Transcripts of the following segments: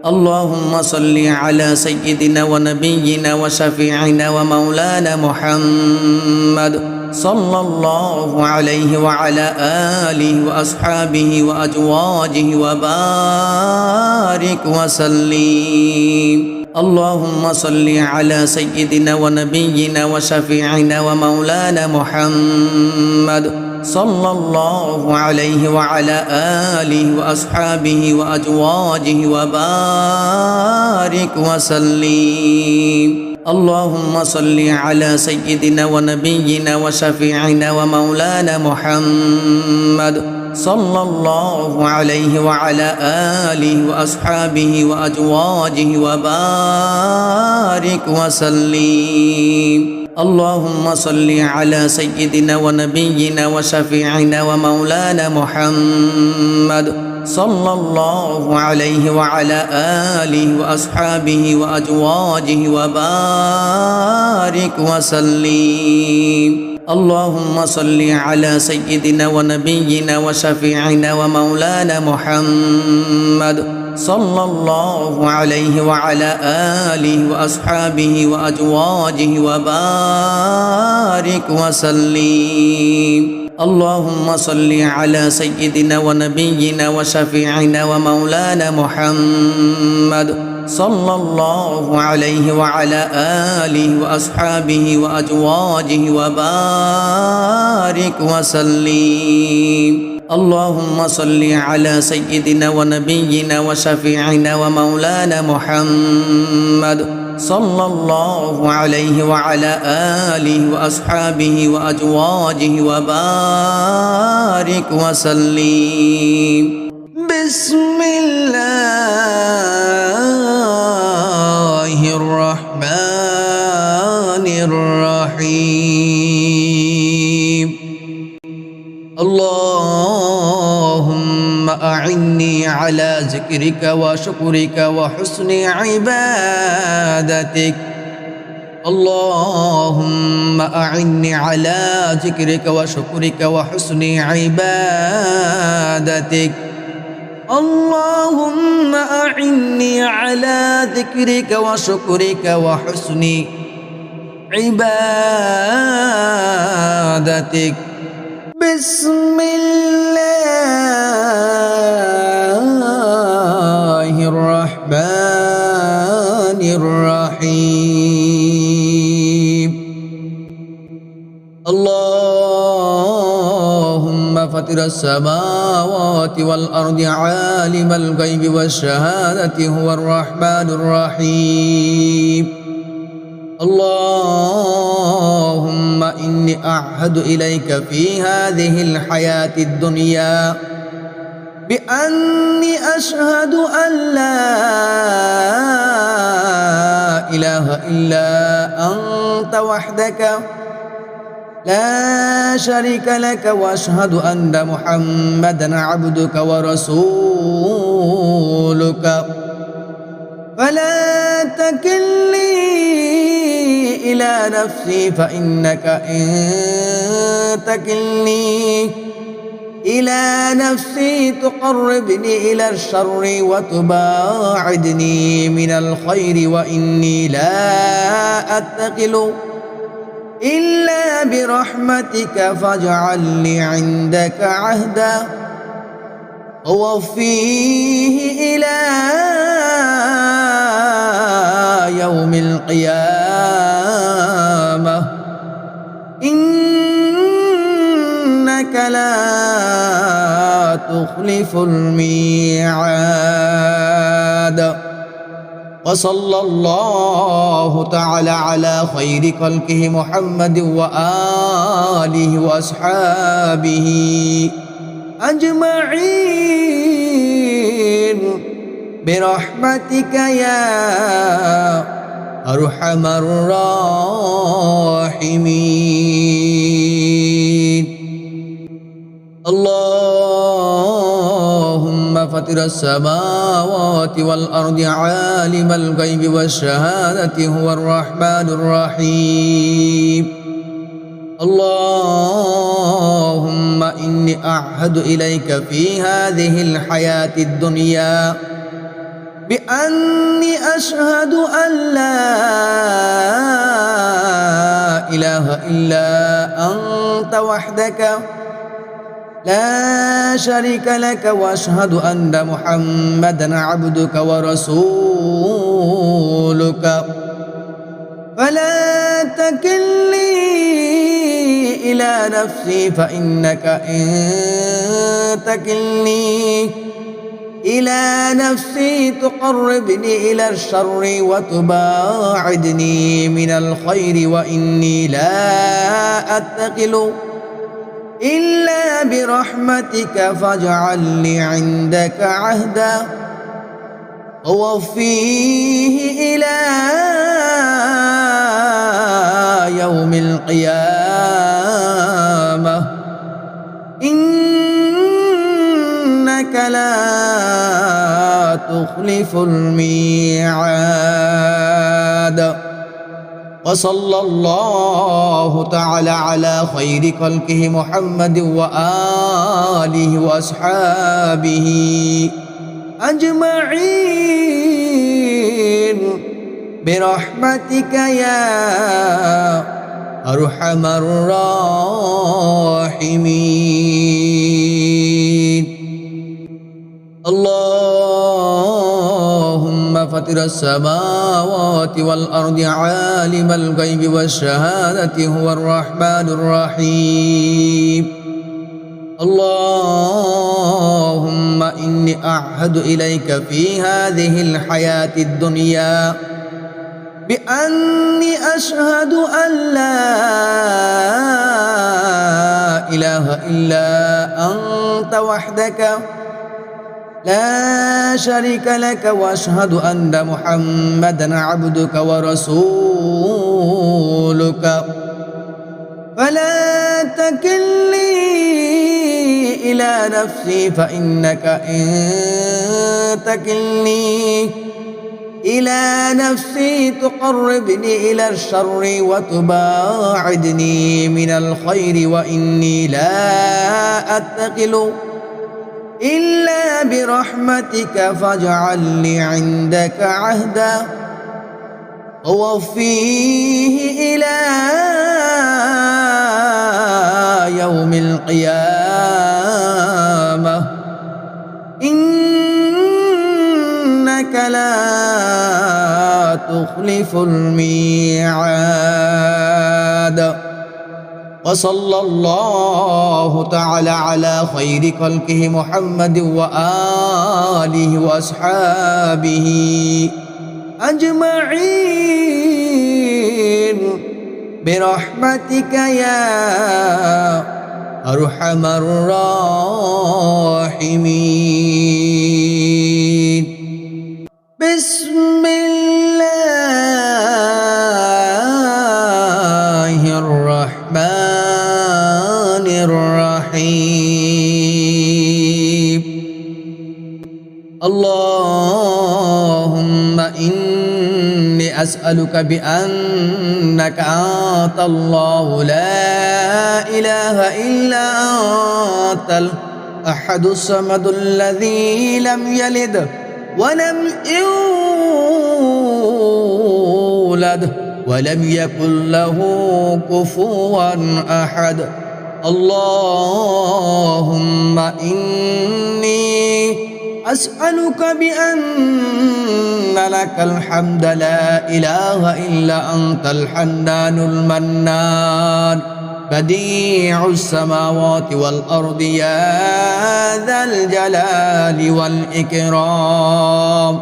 اللهم صل على سيدنا ونبينا وشفيعنا ومولانا محمد صلى الله عليه وعلى آله وأصحابه وأزواجه وبارك وسلم. اللهم صل على سيدنا ونبينا وشفيعنا ومولانا محمد صلى الله عليه وعلى آله وأصحابه وأزواجه وبارك وسلم. اللهم صل على سيدنا ونبينا وشفيعنا ومولانا محمد صلى الله عليه وعلى آله وأصحابه وأزواجه وبارك وسلم. اللهم صل على سيدنا ونبينا وشفيعنا ومولانا محمد صلى الله عليه وعلى آله وأصحابه وأزواجه وبارك وسلم. اللهم صل على سيدنا ونبينا وشفيعنا ومولانا محمد صلى الله عليه وعلى آله وأصحابه وأزواجه وبارك وسلم. اللهم صل على سيدنا ونبينا وشفيعنا ومولانا محمد صلى الله عليه وعلى آله وأصحابه وأزواجه وبارك وسلم. اللهم صل على سيدنا ونبينا وشفيعنا ومولانا محمد صلى الله عليه وعلى آله وأصحابه وأزواجه وبارك وسلم. بسم الله. على ذكرك وشكرك وحسن عبادتك. اللهم أعني على ذكرك وشكرك وحسن عبادتك. اللهم أعني على ذكرك وشكرك وحسن عبادتك. بسم الله. اللهم فطر السماوات والأرض عالم الغيب والشهادة هو الرحمن الرحيم. اللهم إني أعهد إليك في هذه الحياة الدنيا بأني أشهد أن لا إله إلا أنت وحدك. لا شريك لك وأشهد أن محمدا عبدك ورسولك. فلا تكلني إلى نفسي فإنك إن تكلني إلى نفسي تقربني إلى الشر وتباعدني من الخير وإني لا أتقل. إلا برحمتك فاجعل لي عندك عهدا. ووفيه إلى يوم القيامة. إن إنك لا تخلف الميعاد. وصلى الله تعالى على خير خلقه محمد وآله وأصحابه أجمعين. برحمتك يا أرحم الراحمين. اللهم فطر السماوات والأرض عالم الغيب والشهادة هو الرحمن الرحيم. اللهم إني أعهد إليك في هذه الحياة الدنيا بأني أشهد أن لا إله إلا أنت وحدك. لا شريك لك وأشهد أن محمدا عبدك ورسولك. فلا تكلني إلى نفسي فإنك إن تكلني إلى نفسي تقربني إلى الشر وتباعدني من الخير وإني لا أتقل. إلا برحمتك فاجعل لي عندك عهدا. ووفيه إلى يوم القيامة. إنك لا تخلف الميعاد. وصلى الله تعالى على خير خلقه محمد وآله وأصحابه أجمعين. برحمتك يا أرحم الراحمين. فطر السماوات والأرض عالم الغيب والشهادة هو الرحمن الرحيم. اللهم إني أعهد إليك في هذه الحياة الدنيا بأني أشهد أن لا إله إلا أنت وحدك. لا شريك لك وأشهد أن محمدا عبدك ورسولك. فلا تكلني إلى نفسي فإنك إن تكلني إلى نفسي تقربني إلى الشر وتباعدني من الخير وإني لا أتقل. إلا برحمتك فاجعل لي عندك عهدا. ووفيه إلى يوم القيامة. إنك لا تخلف الميعاد. وصلى الله تعالى على خير خلقه محمد وآله وأصحابه أجمعين. برحمتك يا أرحم الراحمين. أسألك بأنك أنت الله لا إله إلا أنت الأحد الصمد الذي لم يلد ولم يولد ولم يكن له كفوا أحد. اللهم إني أسألك بأن لك الحمد لا إله إلا أنت الحنان المنان. بديع السماوات والأرض يا ذا الجلال والإكرام.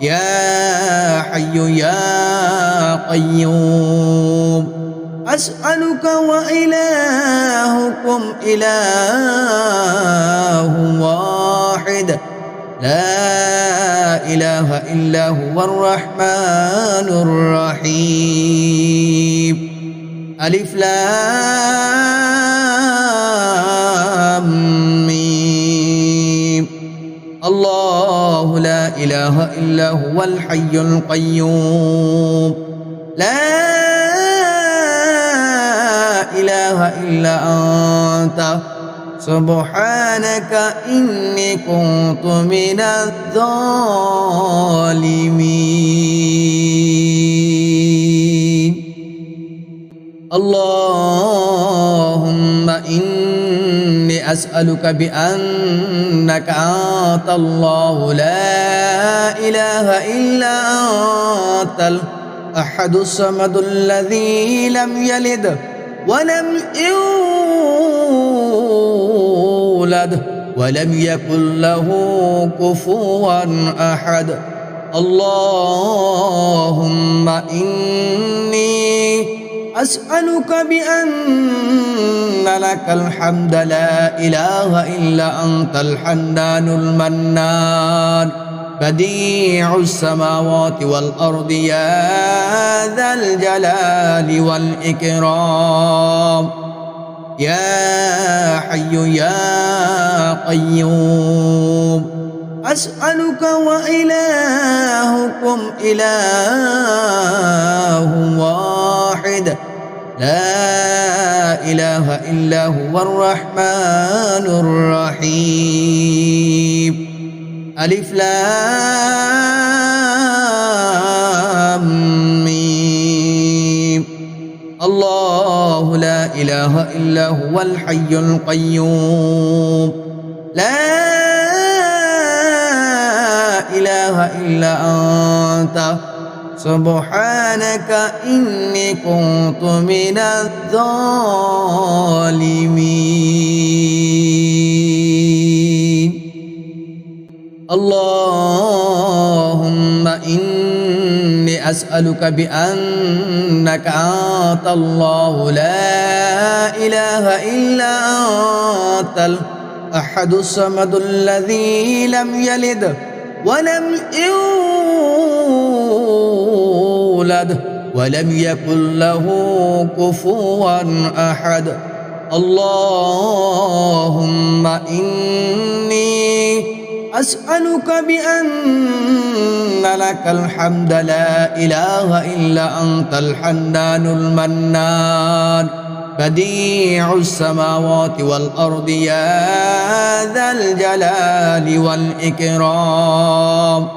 يا حي يا قيوم. أسألك وإلهكم إله واحد. لا إله إلا هو الرحمن الرحيم. ألف لام ميم. الله لا إله إلا هو الحي القيوم. لا إله إلا أنت. سبحانك إني كنت من الظالمين. اللهم إني أسألك بأنك أنت الله لا إله إلا أنت الأحد الصمد الذي لم يلد ولم يولد. ولم يكن له كفوا أحد. اللهم إني أسألك بأن لك الحمد لا إله إلا أنت الحنان المنان. بديع السماوات والأرض يا ذا الجلال والإكرام. يا حي يا قيوم أسألك وإلهكم إله واحد. لا إله إلا هو الرحمن الرحيم. ألف لام ميم. الله لا إله إلا هو الحي القيوم. لا إله إلا أنت. سبحانك إني كنت من الظالمين. اللهم إني أسألك بأنك أنت الله لا إله إلا أنت الأحد الصمد الذي لم يلد ولم يولد ولم يكن له كفوا أحد. اللهم إني أسألك بأن لك الحمد لا إله إلا أنت الحنان المنان. بديع السماوات والأرض يا ذا الجلال والإكرام.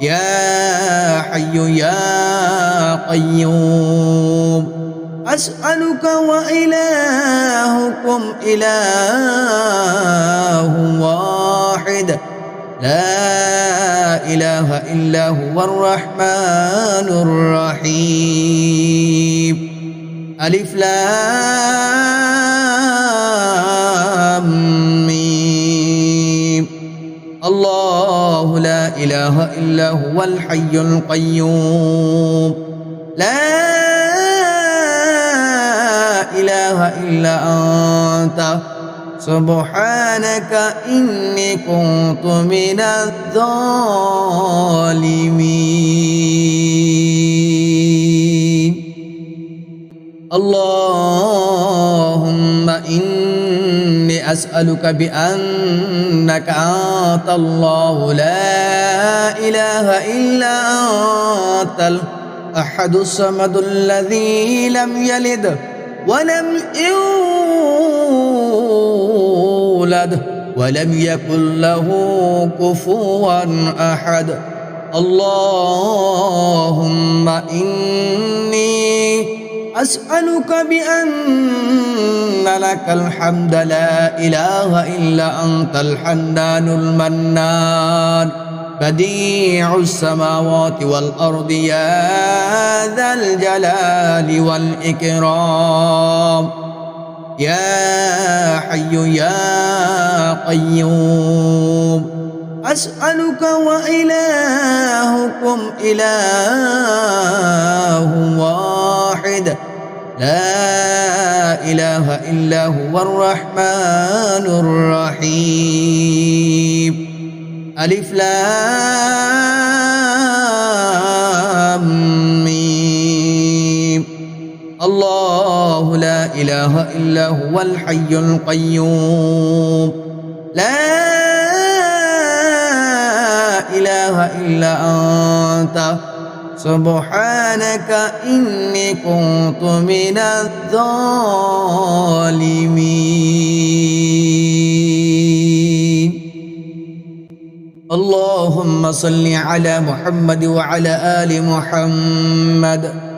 يا حي يا قيوم. أسألك وإلهكم إله واحد. لا إله إلا هو الرحمن الرحيم. ألف لام ميم. الله لا إله إلا هو الحي القيوم. لا إله إلا أنت. سبحانك إني كنت من الظالمين. اللهم إني أسألك بأنك أنت الله لا إله إلا أنت الأحد الصمد الذي لم يلد ولم يولد. ولم يكن له كفوا أحد. اللهم إني أسألك بأن لك الحمد لا إله إلا أنت الحنان المنان. بديع السماوات والأرض يا ذا الجلال والإكرام. يا حي يا قيوم أسألك وإلهكم إله واحد. لا إله إلا هو الرحمن الرحيم. ألف لام ميم. الله إله إلا هو الحي القيوم. لا إله إلا أنت. سبحانك إني كنت من الظالمين. اللهم صل على محمد وعلى آل محمد.